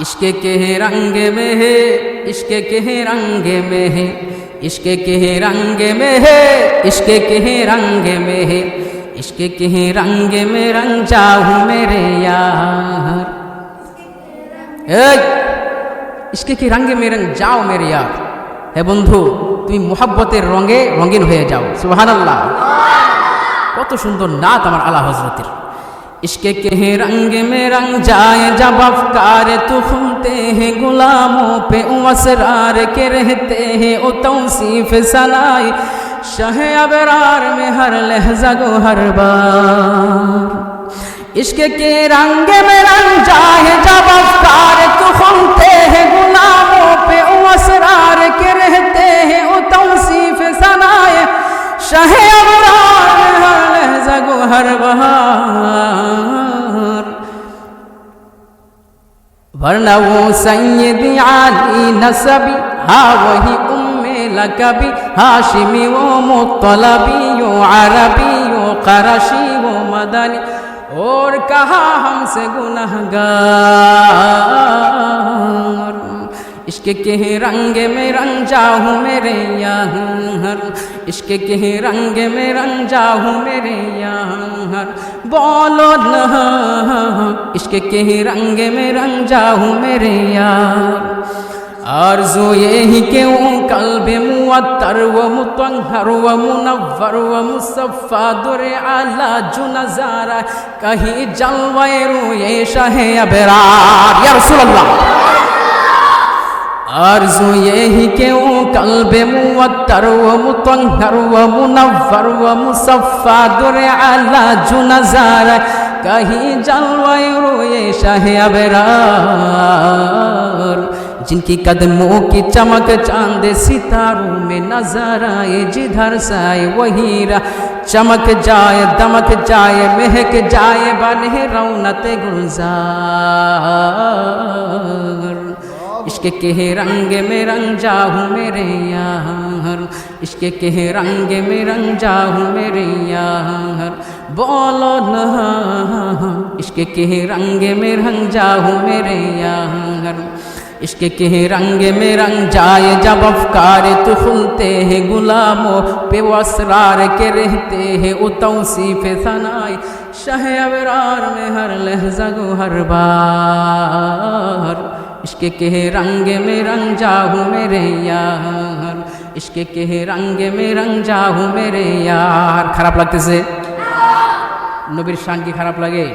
ইসকে কেহে রঙ্গে মেহে ইসকে কেহে রঙ্গে মেহে ইসকে কেহে রঙ্গে মেহে ইসকে কেহে রঙ্গে মেহে ইসকে কেহে রঙ্গে মে রং যাহু মেরে ইয়ার ইসকে কে রঙ্গে মে রং যাও মেরে ইয়ার হে বন্ধু তুমি মোহাব্বতের রঙে রঙিন হয়ে যাও সুহান কত সুন্দর নাত আমার আল্লাহ হজরতের عشق کے رنگ میں رنگ جائے جب افکار تو خونتے ہیں، غلاموں پہ او اسرار کے رہتے ہیں، او توصیف سنائی شہ ابرار میں ہر لہجہ گو ہر بار۔ عشق کے رنگ میں رنگ جائے جب افکار تو خونتے ہیں، غلاموں پہ او اسرار کے رہتے ہیں، او توصیف صلائی شہ ابرار ہر بہار۔ ورنہ وہ سید عالی نصبی ہاں وہی ام لکبی، ہاشمی و مطلبی، و عربی، و قرشی، و مدنی۔ اور کہا ہم سے گناہ گار عشق کے رنگ میں رنگ جاؤں میرے یا ہر عشق کے رنگ میں رنگ جاؤں میرے یا ہر بولو نہ، عشق کے رنگ میں رنگ جاؤں میرے یا آرزو یہی کہ وہ قلب معطر و متنہر و منور و مصفا در اعلیٰ جو نظارہ، کہیں جلوے روئے شاہ ابرار۔ یا رسول اللہ۔ آرزو یہی کہ وہ قلب موتر و متنہر و منور و مصفا در علا جو نظارہ کہیں جلوے روئے شاہ ابرار۔ جن کی قدموں کی چمک چاند ستاروں میں نظر آئے، جدھر سائے وہی رہ چمک جائے، دمک جائے، مہک جائے بنے رونت گلزار۔ عشق کے رنگ میں رنگ جاؤں میرے یہاں ہر عشق کے رنگ میں رنگ جاؤں میرے یہاں ہر بولو نہ عشق کے رنگ میں رنگ جاؤں میرے یہاں ہر عشق کے رنگ میں رنگ جائے جب افکار تو کھلتے ہیں غلاموں پہ وہ اسرار کے رہتے ہیں، وہ توصیف ثنائے شہ ابرار میں ہر لہجہ گو ہر بار عشق کے رنگ میں رنگ جاؤ میرے یار، عشق کے رنگ میں رنگ جاؤ میرے یار۔ خراب لگتے سے؟ نبیر شان کی خراب لگے؟